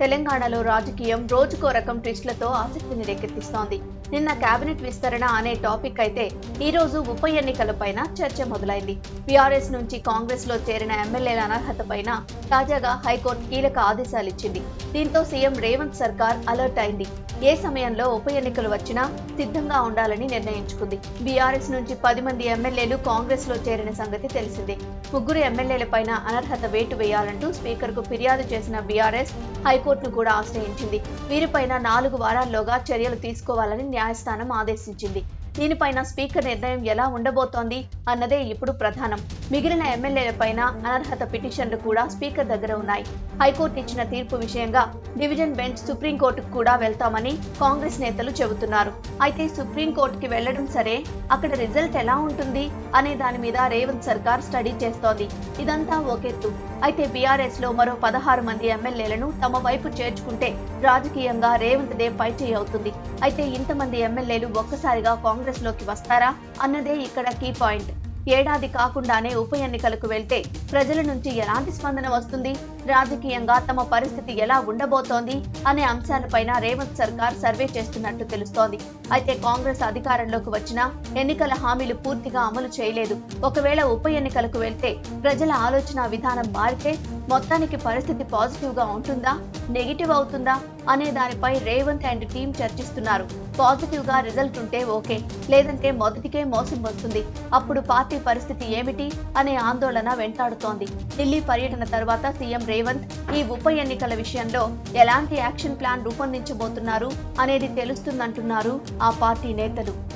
తెలంగాణలో రాజకీయం రోజుకో రకం ట్విస్టులతో ఆసక్తిని రేకెత్తిస్తోంది. నిన్న కేబినెట్ విస్తరణ అనే టాపిక్ అయితే ఈ రోజు ఉప ఎన్నికలపైన చర్చ మొదలైంది. బీఆర్ఎస్ నుంచి కాంగ్రెస్లో చేరిన ఎమ్మెల్యేల అనర్హతపైన తాజాగా హైకోర్టు కీలక ఆదేశాలు ఇచ్చింది. దీంతో సీఎం రేవంత్ సర్కార్ అలర్ట్ అయింది. ఏ సమయంలో ఉప ఎన్నికలు వచ్చినా సిద్ధంగా ఉండాలని నిర్ణయించుకుంది. బీఆర్ఎస్ నుంచి పది మంది ఎమ్మెల్యేలు కాంగ్రెస్లో చేరిన సంగతి తెలిసిందే. ముగ్గురు ఎమ్మెల్యేలపైన అనర్హత వేటు వేయాలంటూ స్పీకర్కు ఫిర్యాదు చేసిన బీఆర్ఎస్ హైకోర్టును కూడా ఆశ్రయించింది. వీరిపైన నాలుగు వారాల్లోగా చర్యలు తీసుకోవాలని న్యాయస్థానం ఆదేశించింది. దీనిపైన స్పీకర్ నిర్ణయం ఎలా ఉండబోతోంది అన్నదే ఇప్పుడు ప్రధానం. మిగిలిన ఎమ్మెల్యేలపైన అనర్హత పిటిషన్లు కూడా స్పీకర్ దగ్గర ఉన్నాయి. హైకోర్టు ఇచ్చిన తీర్పు విషయంగా డివిజన్ బెంచ్ సుప్రీంకోర్టుకు కూడా వెళ్తామని కాంగ్రెస్ నేతలు చెబుతున్నారు. అయితే సుప్రీంకోర్టుకి వెళ్ళడం సరే అక్కడ రిజల్ట్ ఎలా ఉంటుంది అనే దాని మీద రేవంత్ సర్కార్ స్టడీ చేస్తోంది. ఇదంతా ఒకెత్తు అయితే బీఆర్ఎస్లో మరో పదహారు మంది ఎమ్మెల్యేలను తమ వైపు చేర్చుకుంటే రాజకీయంగా రేవంత్ దే పైచేయి అవుతుంది. అయితే ఇంతమంది ఎమ్మెల్యేలు ఒక్కసారిగా కాంగ్రెస్ కాంగ్రెస్లోకి వస్తారా అన్నదే ఇక్కడ కీ పాయింట్. ఏడాది కాకుండానే ఉప ఎన్నికలకు వెళ్తే ప్రజల నుంచి ఎలాంటి స్పందన వస్తుంది? రాజకీయంగా తమ పరిస్థితి ఎలా ఉండబోతోంది? అనే అంశాలపైన రేవంత్ సర్కార్ సర్వే చేస్తున్నట్టు తెలుస్తోంది. అయితే కాంగ్రెస్ అధికారంలోకి వచ్చినా ఎన్నికల హామీలు పూర్తిగా అమలు చేయలేదు. ఒకవేళ ఉప ఎన్నికలకు వెళ్తే ప్రజల ఆలోచన విధానం మారితే మొత్తానికి పరిస్థితి పాజిటివ్గా ఉంటుందా? నెగిటివ్ అవుతుందా? అనే దానిపై రేవంత్ అండ్ టీం చర్చిస్తున్నారు. పాజిటివ్గా రిజల్ట్ ఉంటే ఓకే లేదంటే మొదటికే మోసం వస్తుంది. అప్పుడు పార్టీ పరిస్థితి ఏమిటి అనే ఆందోళన వెంటాడుతోంది. ఢిల్లీ పర్యటన తర్వాత సీఎం రేవంత్ ఈ ఉప ఎన్నికల విషయంలో ఎలాంటి యాక్షన్ ప్లాన్ రూపొందించబోతున్నారు అనేది తెలుస్తుందంటున్నారు ఆ పార్టీ నేతలు.